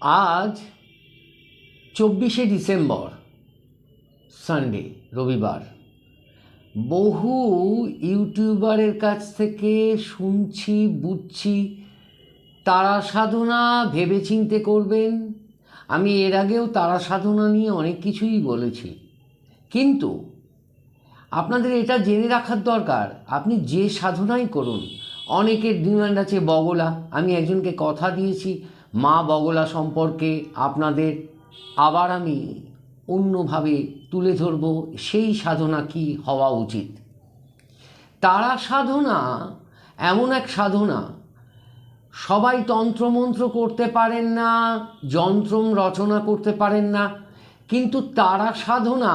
আজ চব্বিশে December Sunday রবিবার। বহু ইউটিউবারের কাছ থেকে শুনছি, বুঝছি, তারা সাধনা ভেবেচিন্তে করবেন। আমি এর আগেও তারা সাধনা নিয়ে অনেক কিছুই বলেছি। কিন্তু আপনাদের এটা জেনে রাখার দরকার, আপনি যে সাধনাই করুন, অনেকের ডিমান্ড আছে বগলা। আমি একজনকে কথা দিয়েছি মা বগলা সম্পর্কে আপনাদের আবার আমি অন্যভাবে তুলে ধরব সেই সাধনা কি হওয়া উচিত। তারা সাধনা এমন এক সাধনা, সবাই তন্ত্রমন্ত্র করতে পারেন না, যন্ত্রম রচনা করতে পারেন না, কিন্তু তারা সাধনা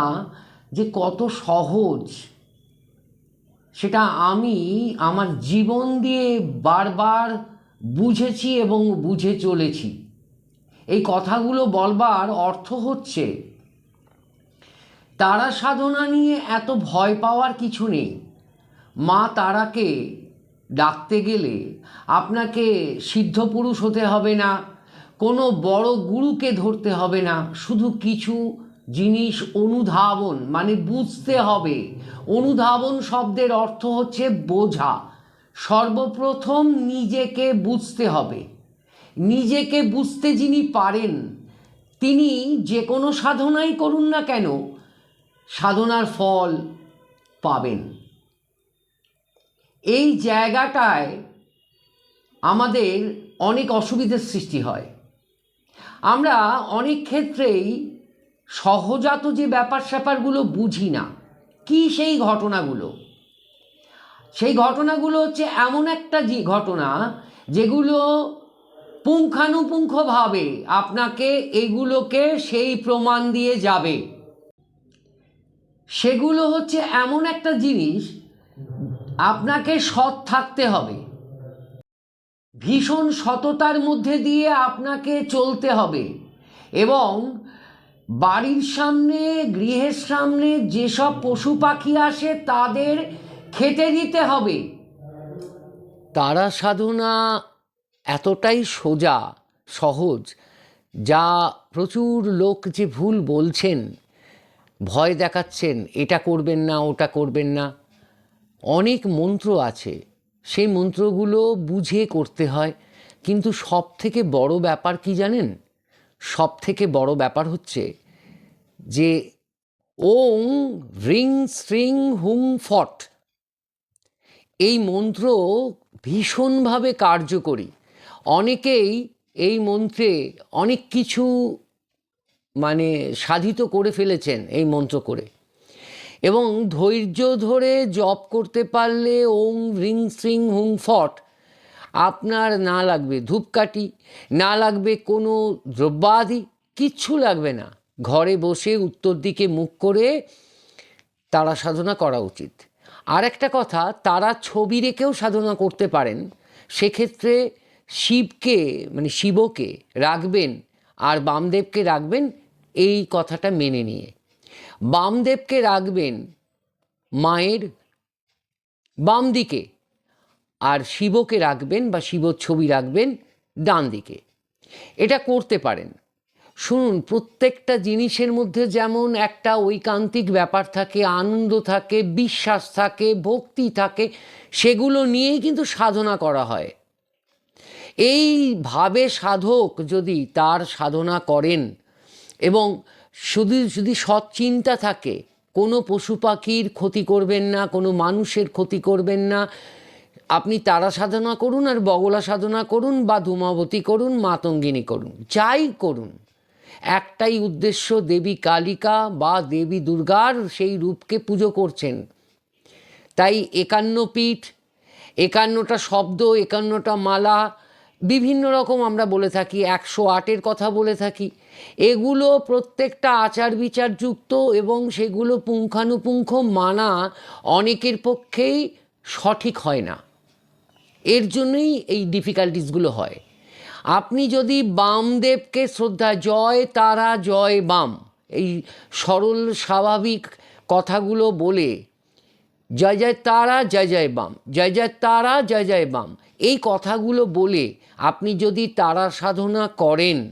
যে কত সহজ, সেটা আমি আমার জীবন দিয়ে বারবার বুঝেছি এবং বুঝে চলেছি। এই কথাগুলো বলবার অর্থ হচ্ছে, তারা সাধনা নিয়ে এত ভয় পাওয়ার কিছু নেই। মা তারাকে ডাকতে গেলে আপনাকে সিদ্ধ পুরুষ হতে হবে না, কোনো বড় গুরুকে ধরতে হবে না, শুধু কিছু জিনিস অনুধাবন মানে বুঝতে হবে। অনুধাবন শব্দের অর্থ হচ্ছে বোঝা। সর্বপ্রথম নিজেকে বুঝতে হবে। নিজেকে বুঝতে যিনি পারেন, তিনি যে কোনো সাধনাই করুন না কেন, সাধনার ফল পাবেন। এই জায়গাটায় আমাদের অনেক অসুবিধার সৃষ্টি হয়। আমরা অনেক ক্ষেত্রেই সহজাত যে ব্যাপার স্যাপারগুলো বুঝি না, কি সেই ঘটনাগুলো? সেই ঘটনাগুলো হচ্ছে এমন একটা যে ঘটনা যেগুলো পুঙ্খানুপুঙ্খভাবে আপনাকে এগুলোকে সেই প্রমাণ দিয়ে যাবে। সেগুলো হচ্ছে এমন একটা জিনিস, আপনাকে সৎ থাকতে হবে। ভীষণ সততার মধ্যে দিয়ে আপনাকে চলতে হবে এবং বাড়ির সামনে, গৃহের সামনে যেসব পশু পাখি আসে তাদের খেতে দিতে হবে। তারা সাধনা এতটাই সোজা, সহজ, যা প্রচুর লোক যে ভুল বলছেন, ভয় দেখাচ্ছেন, এটা করবেন না, ওটা করবেন না। অনেক মন্ত্র আছে, সেই মন্ত্রগুলো বুঝে করতে হয়, কিন্তু সব থেকে বড় ব্যাপার কি জানেন? সব থেকে বড় ব্যাপার হচ্ছে যে, ওং রিং স্ট্রিং হুং ফট এই মন্ত্র ভীষণভাবে কার্যকরী। অনেকেই এই মন্ত্রে অনেক কিছু মানে সাধিত করে ফেলেছেন এই মন্ত্র করে। এবং ধৈর্য ধরে জপ করতে পারলে ওং রিং শ্রিং হুং ফট, আপনার না লাগবে ধূপকাঠি, না লাগবে কোনো দ্রব্যাদি, কিচ্ছু লাগবে না। ঘরে বসে উত্তর দিকে মুখ করে তারা সাধনা করা উচিত। আর একটা কথা, তারা ছবি রেখেও সাধনা করতে পারেন। সেক্ষেত্রে শিবকে মানে শিবকে রাখবেন আর বামদেবকে রাখবেন এই কথাটা মেনে নিয়ে। বামদেবকে রাখবেন মায়ের বাম দিকে আর শিবকে রাখবেন বা শিবর ছবি রাখবেন ডান দিকে এটা করতে পারেন। শুনুন, প্রত্যেকটা জিনিসের মধ্যে যেমন একটা ঐকান্তিক ব্যাপার থাকে, আনন্দ থাকে, বিশ্বাস থাকে, ভক্তি থাকে, সেগুলো নিয়েই কিন্তু সাধনা করা হয়। এইভাবে সাধক যদি তার সাধনা করেন এবং শুধু, যদি সৎ চিন্তা থাকে, কোনো পশু পাখির ক্ষতি করবেন না, কোনো মানুষের ক্ষতি করবেন না, আপনি তারা সাধনা করুন আর বগলা সাধনা করুন বা ধূমাবতী করুন, মাতঙ্গিনী করুন, যাই করুন। একটাই উদ্দেশ্য দেবী কালিকা বা দেবী দুর্গার সেই রূপকে পুজো করছেন। তাই একান্ন পীঠ, একান্নটা শব্দ, একান্নটা মালা, বিভিন্ন রকম আমরা বলে থাকি, একশো আটের কথা বলে থাকি। এগুলো প্রত্যেকটা আচার বিচার যুক্ত এবং সেগুলো পুঙ্খানুপুঙ্খ মানা অনেকের পক্ষেই সঠিক হয় না। এর জন্যই এই ডিফিকাল্টিসগুলো হয়। আপনি যদি বামদেবকে শ্রদ্ধা, জয় তারা, জয় বাম, এই সরল স্বাভাবিক কথাগুলো বলে, জয় জয় তারা, জয় জয় বাম, জয় জয় তারা, জয় জয় বাম, এই কথাগুলো বলে আপনি যদি তারা সাধনা করেন,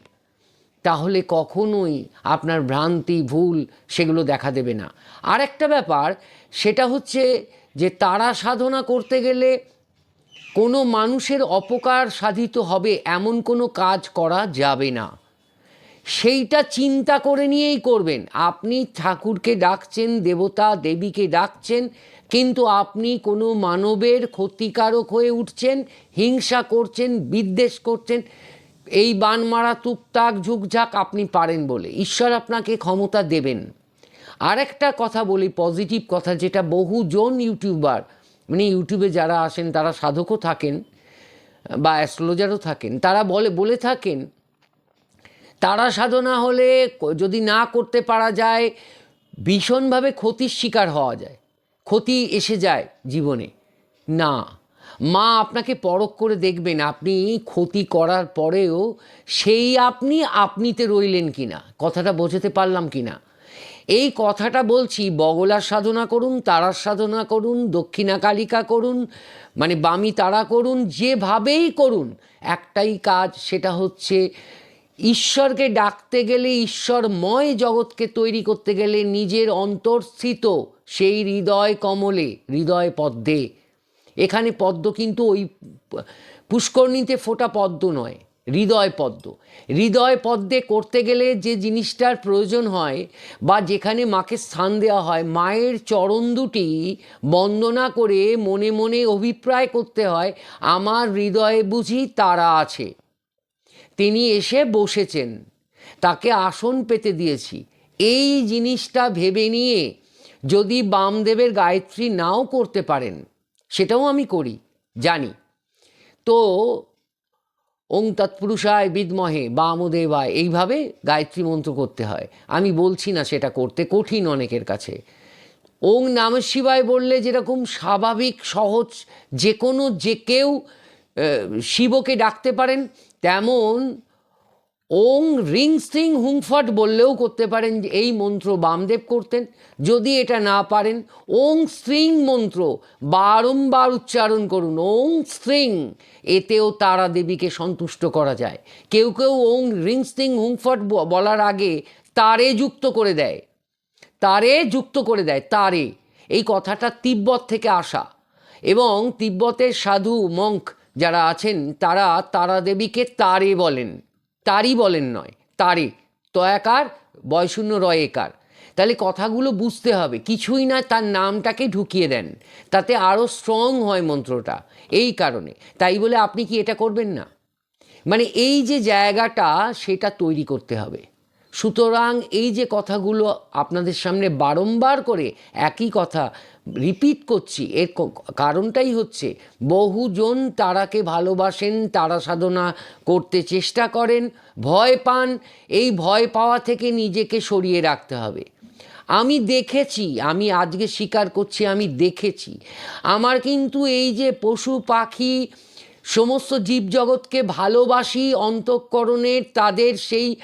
তাহলে কখনোই আপনার ভ্রান্তি, ভুল সেগুলো দেখা দেবে না। আর একটা ব্যাপার, সেটা হচ্ছে যে তারা সাধনা করতে গেলে কোনো মানুষের অপকার সাধিত হবে এমন কোনো কাজ করা যাবে না। সেইটা চিন্তা করে নিয়েই করবেন। আপনি ঠাকুরকে ডাকছেন, দেবতা দেবীকে ডাকছেন, কিন্তু আপনি কোনো মানবের ক্ষতিকারক হয়ে উঠছেন, হিংসা করছেন, বিদ্বেষ করছেন, এই বান মারা টুকটাক ঝুকঝাক আপনি পারেন বলে। ঈশ্বর আপনাকে ক্ষমতা দেবেন। আরেকটা কথা বলি পজিটিভ কথা, যেটা বহুজন ইউটিউবার মানে ইউটিউবে যারা আসেন, তারা সাধকও থাকেন, বা অ্যাস্ট্রোলজারও থাকেন, তারা বলে বলে থাকেন, তারা সাধনা হলে যদি না করতে পারা যায়, ভীষণভাবে ক্ষতির শিকার হওয়া যায়, ক্ষতি এসে যায় জীবনে। না, মা আপনাকে পরখ করে দেখবেন, আপনি ক্ষতি করার পরেও সেই আপনি, আপনিতে রইলেন কিনা, কথাটা বোঝাতে পারলাম কিনা। এই কথাটা বলছি, বগলার সাধনা করুন, তারার সাধনা করুন দক্ষিণা কালিকা করুন মানে বামি তারা করুন, যেভাবেই করুন, একটাই কাজ, সেটা হচ্ছে ঈশ্বরকে ডাকতে গেলে, ঈশ্বরময় জগৎকে তৈরি করতে গেলে নিজের অন্তর্স্থিত সেই হৃদয় কমলে, হৃদয় পদ্মে। এখানে পদ্ম কিন্তু ওই পুষ্করণীতে ফোটা পদ্ম নয়। হৃদয় পদ্ম। হৃদয় পদ্মে করতে গেলে যে জিনিসটার প্রয়োজন হয় বা যেখানে মাকে স্থান দেওয়া হয়, মায়ের চরণ দুটি বন্দনা করে মনে মনে অভিপ্রায় করতে হয়, আমার হৃদয়ে বুঝি তারা আছে। তিনি এসে বসেছেন। তাকে আসন পেতে দিয়েছি। এই জিনিসটা ভেবে নিয়ে যদি বামদেবের গায়ত্রী নাও করতে পারেন, সেটাও আমি করি, জানি। তো ওং তৎপুরুষায় বিদ্মহে, বামদেবায়। এইভাবে গায়ত্রী মন্ত্র করতে হয়। আমি বলছি না সেটা করতে, কঠিন অনেকের কাছে। ওং নাম শিবায় বললে যেরকম স্বাভাবিক, সহজ যে কোনো যে কেউ শিবকে ডাকতে পারেন, তেমন ওং রিং স্ট্রিং হুংফট বললেও করতে পারেন এই মন্ত্র বামদেব করতেন। যদি এটা না পারেন, ওং স্ট্রিং মন্ত্র বারংবার উচ্চারণ করুন। ওং স্ট্রিং এতেও তারা দেবীকে সন্তুষ্ট করা যায়। কেউ কেউ ওং রিং স্ট্রিং হুংফট বলার আগে তারে যুক্ত করে দেয়। তারে যুক্ত করে দেয়, তারে। এই কথাটা তিব্বত থেকে আসা। এবং তিব্বতের সাধু মঙ্ক যারা আছেন, তারা তারা দেবীকে তারে বলেন। তারই বলেন নয়, তারে। তয়াকার বয়শূন্য রয়েকার তাহলে কথাগুলো বুঝতে হবে। কিছুই না তার নামটাকে ঢুকিয়ে দেন। তাতে আরও স্ট্রং হয় মন্ত্রটা, এই কারণে। তাই বলে আপনি কি এটা করবেন না? মানে এই যে জায়গাটা, সেটা তৈরি করতে হবে। সুতরাং এই যে কথাগুলো আপনাদের সামনে বারংবার করে একই কথা রিপিট করছি, এর কারণটাই হচ্ছে বহুজন তারাকে ভালোবাসেন, তারা সাধনা করতে চেষ্টা করেন, ভয় পান। এই ভয় পাওয়া থেকে নিজেকে সরিয়ে রাখতে হবে। আমি দেখেছি, আমি আজকে স্বীকার করছি, আমি দেখেছি। আমার কিন্তু এই যে পশু পাখি, সমস্ত জীবজগৎকে ভালোবাসি অন্তঃকরণের, তাদের সেই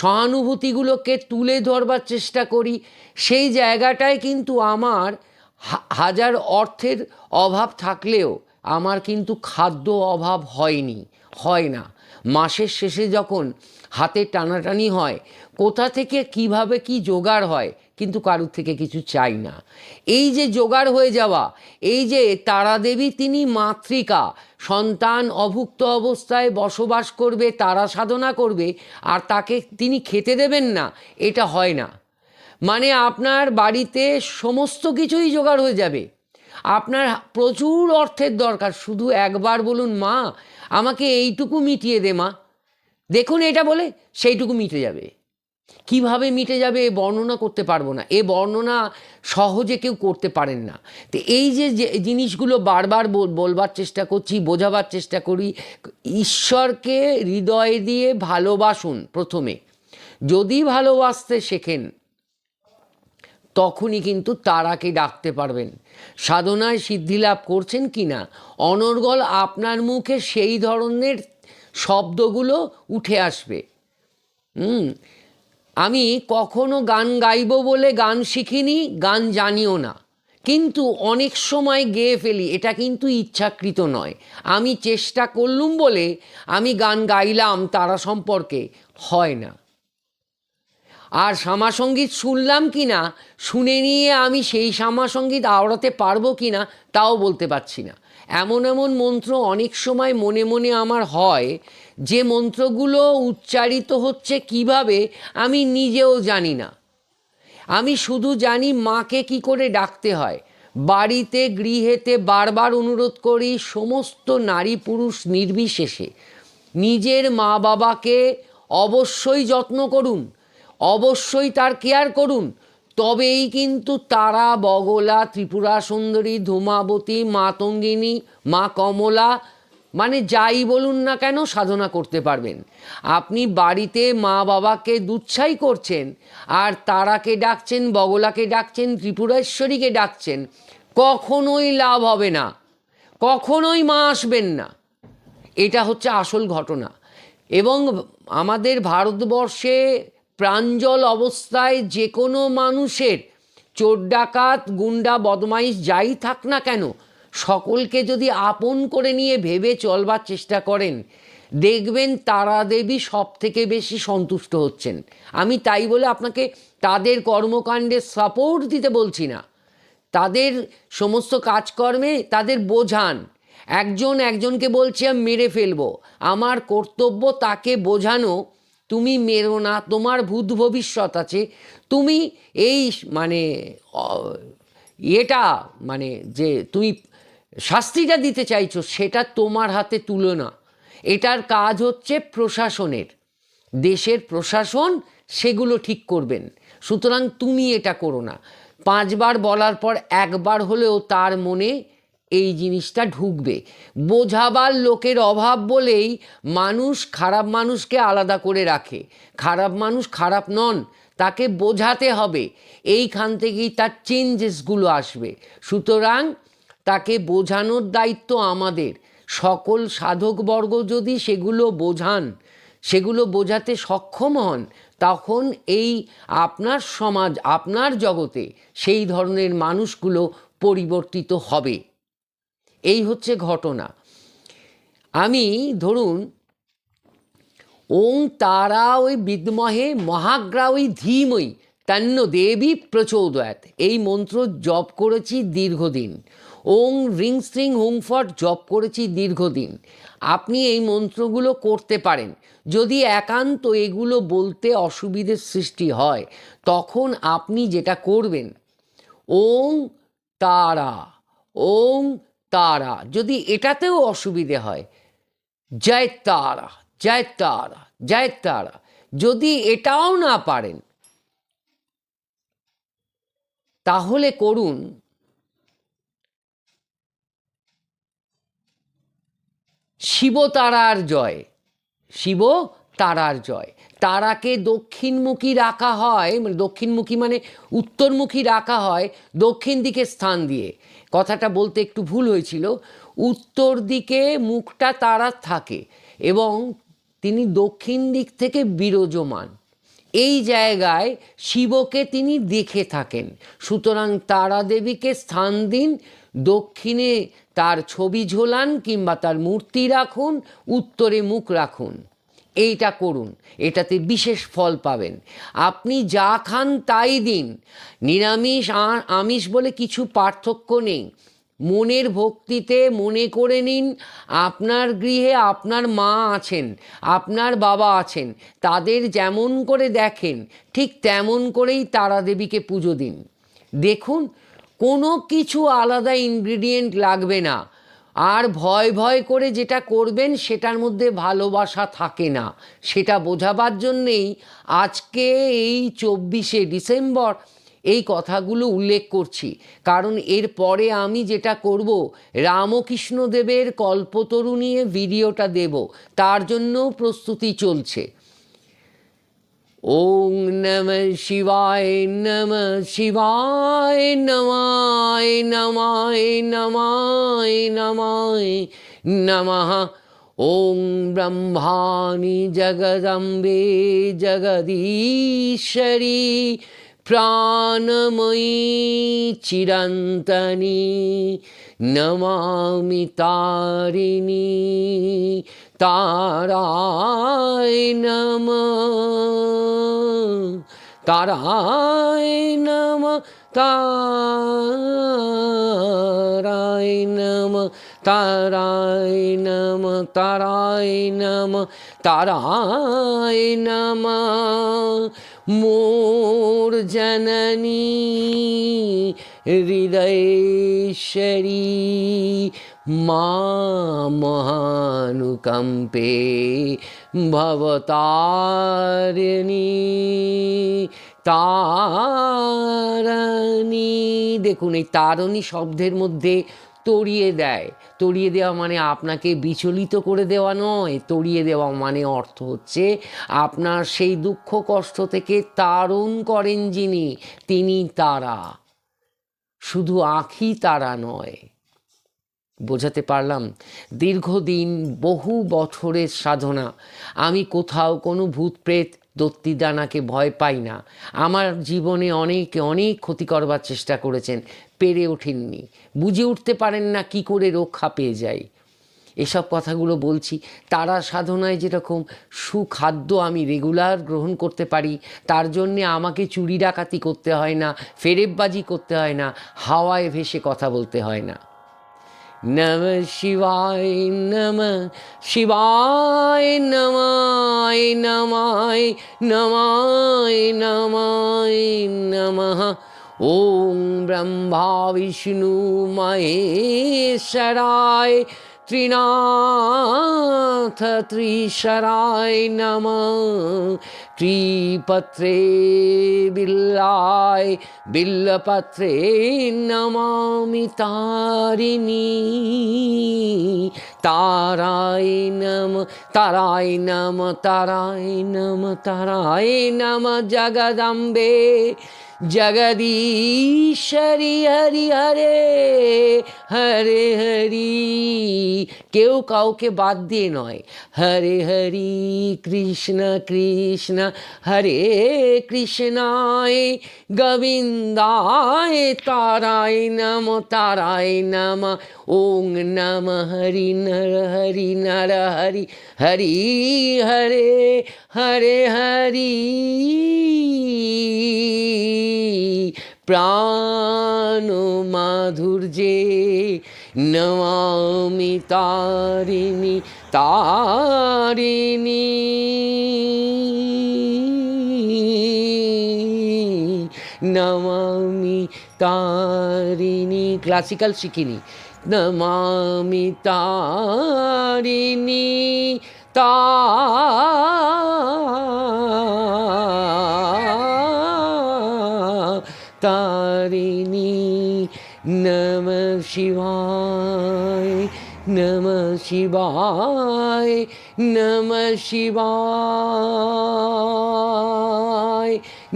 সহানুভূতিগুলোকে তুলে ধরবার চেষ্টা করি, সেই জায়গাটায় কিন্তু আমার হাজার অর্থের অভাব থাকলেও আমার কিন্তু খাদ্য অভাব হয়নি, হয় না। মাসের শেষে যখন হাতে টানাটানি হয়, কোথা থেকে কীভাবে কি জোগাড় হয়, কিন্তু কারুর থেকে কিছু চাই না। এই যে জোগাড় হয়ে যাওয়া, এই যে তারাদেবী তিনি মাতৃকা, সন্তান অভুক্ত অবস্থায় বসবাস করবে, তারা সাধনা করবে, আর তাকে তিনি খেতে দেবেন না, এটা হয় না। মানে আপনার বাড়িতে সমস্ত কিছুই জোগাড় হয়ে যাবে। আপনার প্রচুর অর্থের দরকার, শুধু একবার বলুন মা, আমাকে এইটুকু মিটিয়ে দে মা। দেখুন এটা বলে সেইটুকু মিটে যাবে। কীভাবে মিটে যাবে এ বর্ণনা করতে পারব না। এ বর্ণনা সহজে কেউ করতে পারেন না। তো এই যে জিনিসগুলো বারবার বল- বলবার চেষ্টা করছি, বোঝাবার চেষ্টা করি, ঈশ্বরকে হৃদয় দিয়ে ভালোবাসুন প্রথমে। যদি ভালোবাসতে শেখেন, তখনই কিন্তু তারাকে ডাকতে পারবেন। সাধনায় সিদ্ধি লাভ করছেন কি না অনর্গল আপনার মুখে সেই ধরনের শব্দগুলো উঠে আসবে। হুম, আমি কখনো গান গাইবো বলে গান শিখিনি, গান জানিও না। কিন্তু অনেক সময় গেয়ে ফেলি, এটা কিন্তু ইচ্ছাকৃত নয়। আমি চেষ্টা করলুম বলে আমি গান গাইলাম, তারা সম্পর্কে হয় না। আর শ্যামাসঙ্গীত শুনলাম কি না শুনে নিয়ে আমি সেই শ্যামাসঙ্গীত আওড়াতে পারব কি না তাও বলতে পারছি না। এমন এমন মন্ত্র অনেক সময় মনে মনে আমার হয়, যে মন্ত্রগুলো উচ্চারিত হচ্ছে কীভাবে আমি নিজেও জানি না। আমি শুধু জানি মাকে কি করে ডাকতে হয়। বাড়িতে, গৃহেতে বারবার অনুরোধ করি সমস্ত নারী পুরুষ নির্বিশেষে। নিজের মা বাবাকে অবশ্যই যত্ন করুন, অবশ্যই তার কেয়ার করুন তবেই কিন্তু তারা, বগলা, ত্রিপুরা সুন্দরী, ধূমাবতী মাতঙ্গিনী মা কমলা মানে যাই বলুন না কেন সাধনা করতে পারবেন। আপনি বাড়িতে মা বাবাকে দুচ্ছাই করছেন, আর তারাকে ডাকছেন, বগলাকে ডাকছেন, ত্রিপুরেশ্বরীকে ডাকছেন, কখনোই লাভ হবে না, কখনোই মা আসবেন না। এটা হচ্ছে আসল ঘটনা। এবং আমাদের ভারতবর্ষে প্রাঞ্জল অবস্থায় যে কোনো মানুষের চোর ডাকাত, গুন্ডা, বদমাইশ যাই থাক না কেন, সকলকে যদি আপন করে নিয়ে ভেবে চলবার চেষ্টা করেন, দেখবেন তারা দেবী সব থেকে বেশি সন্তুষ্ট হচ্ছেন। আমি তাই বলে আপনাকে তাদের কর্মকাণ্ডে সাপোর্ট দিতে বলছি না। তাদের সমস্ত কাজকর্মে তাদের বোঝান। একজন একজনকে বলছে, আমি মেরে ফেলব। আমার কর্তব্য তাকে বোঝানো তুমি মেরো না, তোমার ভূত ভবিষ্যৎ আছে। তুমি এই মানে এটা মানে যে তুমি শাস্তিটা দিতে চাইছো, সেটা তোমার হাতে তুলো না। এটার কাজ হচ্ছে প্রশাসনের। দেশের প্রশাসন সেগুলো ঠিক করবেন। সুতরাং তুমি এটা করো না। পাঁচবার বলার পর একবার হলেও তার মনে এই জিনিসটা ঢুকবে। বোঝাবার লোকের অভাব বলেই মানুষ খারাপ মানুষকে আলাদা করে রাখে। খারাপ মানুষ খারাপ নন, তাকে বোঝাতে হবে। এইখান থেকেই তার চেঞ্জেসগুলো আসবে। সুতরাং তাকে বোঝানোর দায়িত্ব আমাদের। সকল সাধকবর্গ যদি সেগুলো বোঝান, সেগুলো বোঝাতে সক্ষম হন, তখন এই আপনার সমাজ, আপনার জগতে সেই ধরনের মানুষগুলো পরিবর্তিত হবে। এই হচ্ছে ঘটনা। আমি, ধরুন, ওং তারা ওই বিদ্মহে, মহাগ্রা ওই ধীমই, তান্ন দেবী প্রচোদয়াত। এই মন্ত্র জপ করেছি দীর্ঘদিন। ওং রিং স্ট্রিং হুংফট জপ করেছি দীর্ঘদিন। আপনি এই মন্ত্রগুলো করতে পারেন। যদি একান্ত এগুলো বলতে অসুবিধের সৃষ্টি হয়, তখন আপনি যেটা করবেন, ওং তারা, ওং তারা, যদি এটাতেও অসুবিধে হয়, জয় তারা জয় তারা জয় তারা। যদি এটাও না পারেন, তাহলে করুন। শিব তারার জয় শিব তারার জয়। তারাকে দক্ষিণমুখী রাখা হয় মানে দক্ষিণমুখী মানে উত্তরমুখী রাখা হয় দক্ষিণ দিকে স্থান দিয়ে। কথাটা বলতে একটু ভুল হয়েছিল। উত্তর দিকে মুখটা তারার থাকে এবং তিনি দক্ষিণ দিক থেকে বিরাজমান। এই জায়গায় শিবকে তিনি দেখে থাকেন। সুতরাং তারা দেবীকে স্থান দিন, দক্ষিণে তার ছবি ঝোলান কিংবা তার মূর্তি রাখুন, উত্তরে মুখ রাখুন। এইটা করুন, এটাতে বিশেষ ফল পাবেন। আপনি যা খান তাই দিন। নিরামিষ আর আমিষ বলে কিছু পার্থক্য নেই। মনের ভক্তিতে মনে করে নিন, আপনার গৃহে আপনার মা আছেন, আপনার বাবা আছেন, তাদের যেমন করে দেখেন, ঠিক তেমন করেই তারা দেবীকে পুজো দিন। দেখুন, কোনো কিছু আলাদা ইনগ্রিডিয়েন্ট লাগবে না। আর ভয় ভয় করে যেটা করবেন সেটার মধ্যে ভালোবাসা থাকে না। সেটা বোঝাবার জন্যেই আজকে এই চব্বিশে ডিসেম্বর এই কথাগুলো উল্লেখ করছি। কারণ এর পরে আমি যেটা করব, রামকৃষ্ণদেবের কল্পতরু নিয়ে ভিডিওটা দেব। তার জন্য প্রস্তুতি চলছে। ওং নম শিবায় নম শিবায় নমায় নমায় নমায় নমায় নমঃ। ওং ব্রহ্মাণি জগদম্বে জগদীশ্বরী প্রাণময়ী চিরন্তনী নমামি তারিণী তারায় নম। তারায় নম তারায় নম তারায় নম তারায় নম তারায় নম। মোর জননী হৃদয়েশ্বরী মা মহানুকম্পে ভবতারিণী তারণী দেখুন, এই তারণী শব্দের মধ্যে তড়িয়ে দেয়। তড়িয়ে দেওয়া মানে আপনাকে বিচলিত করে দেওয়া নয়। তড়িয়ে দেওয়া মানে অর্থ হচ্ছে, আপনার সেই দুঃখ কষ্ট থেকে তারণ করেন যিনি, তিনি তারা। শুধু আঁখি তারা নয়। বোঝাতে পারলাম, দীর্ঘদিন বহু বছরের সাধনা। আমি কোথাও কোনো ভূত প্রেত দত্তিদানাকে ভয় পাই না। আমার জীবনে অনেকে অনেক ক্ষতি করবার চেষ্টা করেছেন, পেরে ওঠেননি। বুঝে উঠতে পারেন না কি করে রক্ষা পেয়ে যায় এসব কথাগুলো বলছি, তারা সাধনায় যেরকম সুখাদ্য আমি রেগুলার গ্রহণ করতে পারি, তার জন্যে আমাকে চুরি ডাকাতি করতে হয় না, ফেরেববাজি করতে হয় না, হাওয়ায় ভেসে কথা বলতে হয় না। নম শিবায় নম শিবায় নমায় নমায় নমায় নমায় নমঃ ওম ব্রহ্মা বিষ্ণু মহেশ্বরায় ত্রিনাথ ত্রিশরায় নম। ত্রিপত্রে বিল্লায়, বিল্লপত্রে নমামি তারিণী। তারায় নম তারায় নম তারায় নম তারায় নম জগদম্বে हरि হরি হরে হরে হরি। কেউ কাউকে বাদ দিয়ে নয়। হরে হরি কৃষ্ণ কৃষ্ণ, হরে কৃষ্ণায়, গোবিন্দায়, তারায় নম তারায় নম, ওং নম, হরি নর হরি নর, হরি হরি হরে হরে হরি। প্রাণ মাধুর্যে নমামি তারিণী তারিণী নমামি তারিণী ক্লাসিক্যাল শিখিনি নমামি তারিণী তা नमः शिवाय नम शिवाय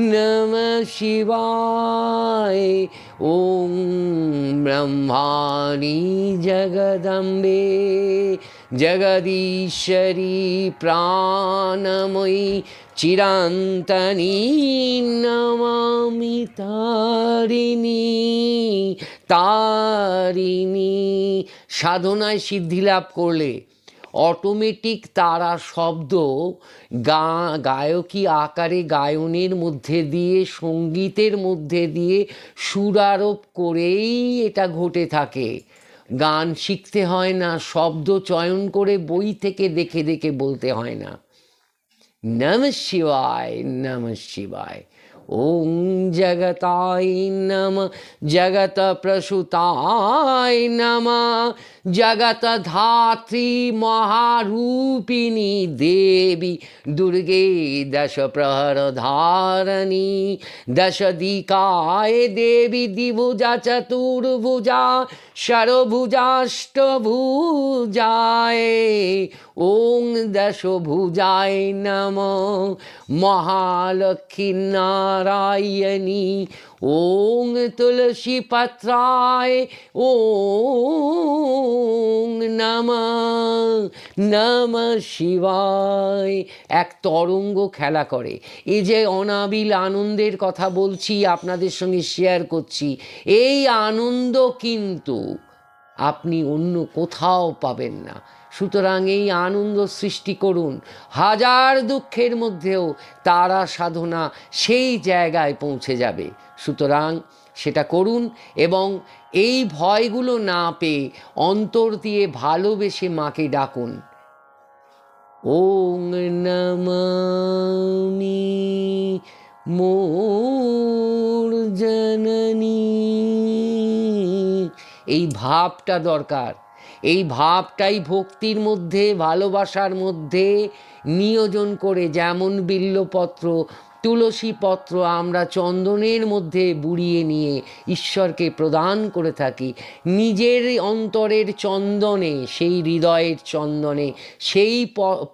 नमः शिवाय ॐ ब्रह्माणि जगदम्बे জগদীশ্বরী প্রাণময়ী চিরান্তনী নমামি তারিণী তারিণী সাধনায় সিদ্ধি লাভ করলে অটোমেটিক তারা শব্দ গা, গায়কী আকারে গায়নের মধ্যে দিয়ে, সঙ্গীতের মধ্যে দিয়ে সুরারোপ করেই এটা ঘটে থাকে। গান শিখতে হয় না, শব্দ চয়ন করে বই থেকে দেখে দেখে বলতে হয় না। নম শিবায় নম শিবায়। ওং জগতায় নম, জগত প্রসূতায় নম। দুর্গে দশ প্রহর ধারণী, দশ দিকায় দেবী, দ্বিভুজা চতুর্ভুজা, ষড়ভুজাষ্টভুজায়। ওং দশভুজায় নম মহালক্ষ্মী নারায়ণী ওং তুলসী পাত্রায় ওং নম নম শিবায় এক তরঙ্গ খেলা করে। এই যে অনাবিল আনন্দের কথা বলছি, আপনাদের সঙ্গে শেয়ার করছি, এই আনন্দ কিন্তু আপনি অন্য কোথাও পাবেন না। সুতরাং এই আনন্দ সৃষ্টি করুন। হাজার দুঃখের মধ্যেও তারা সাধনা সেই জায়গায় পৌঁছে যাবে। সুতরাং সেটা করুন এবং এই ভয়গুলো না পেয়ে অন্তর দিয়ে ভালোবেসে মাকে ডাকুন। ওং নমামি মোর জননী। এই ভাবটা দরকার। এই ভাবটাই ভক্তির মধ্যে, ভালোবাসার মধ্যে নিয়োজন করে যেমন বিল্লপত্র তুলসী পত্র আমরা চন্দনের মধ্যে বুড়িয়ে নিয়ে ঈশ্বরকে প্রদান করে থাকি। নিজের অন্তরের চন্দনে, সেই হৃদয়ের চন্দনে, সেই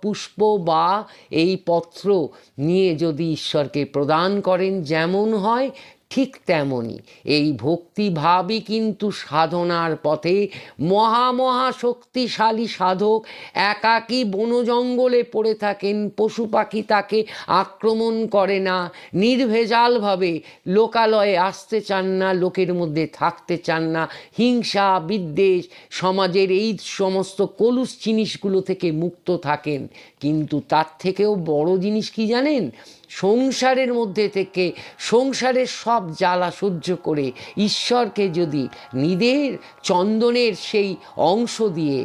পুষ্প বা এই পত্র নিয়ে যদি ঈশ্বরকে প্রদান করেন যেমন হয় ঠিক তেমনই। এই ভক্তিভাবই কিন্তু সাধনার পথে মহা মহা শক্তিশালী সাধক একাকী বনজঙ্গলে পড়ে থাকেন, পশু পাখি তাকে আক্রমণ করে না, নির্ভেজালভাবে লোকালয়ে আসতে চান না, লোকের মধ্যে থাকতে চান না, হিংসা, বিদ্বেষ, সমাজের এই সমস্ত কলুষ জিনিসগুলো থেকে মুক্ত থাকেন। কিন্তু তার থেকেও বড় জিনিস কি জানেন? সংসারের মধ্যে থেকে সংসারের সব জ্বালা সহ্য করে ঈশ্বরকে যদি নিজের চন্দনের সেই অংশ দিয়ে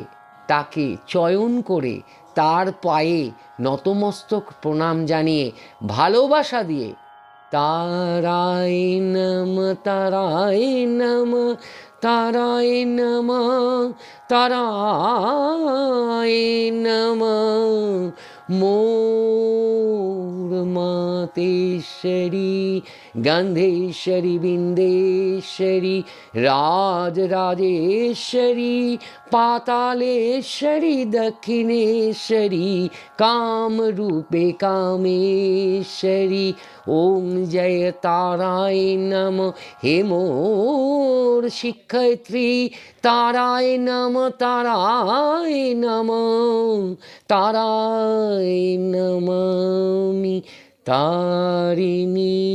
তাকে চয়ন করে তার পায়ে নতমস্তক প্রণাম জানিয়ে ভালোবাসা দিয়ে তারায় নম তারায় নম নম নম মোর মাতেশ্বরী গন্ধেশ্বরী বিন্দেশ্বরী রাজরাজেশ্বরী পাতালেশ্বরী দক্ষিণেশ্বরী কামরূপে কামেশ্বরী ওম জয় তারায় নম হে মোর শিক্ষয়িত্রী তারায় নম তারায় নম তারায় নমামি Carry me.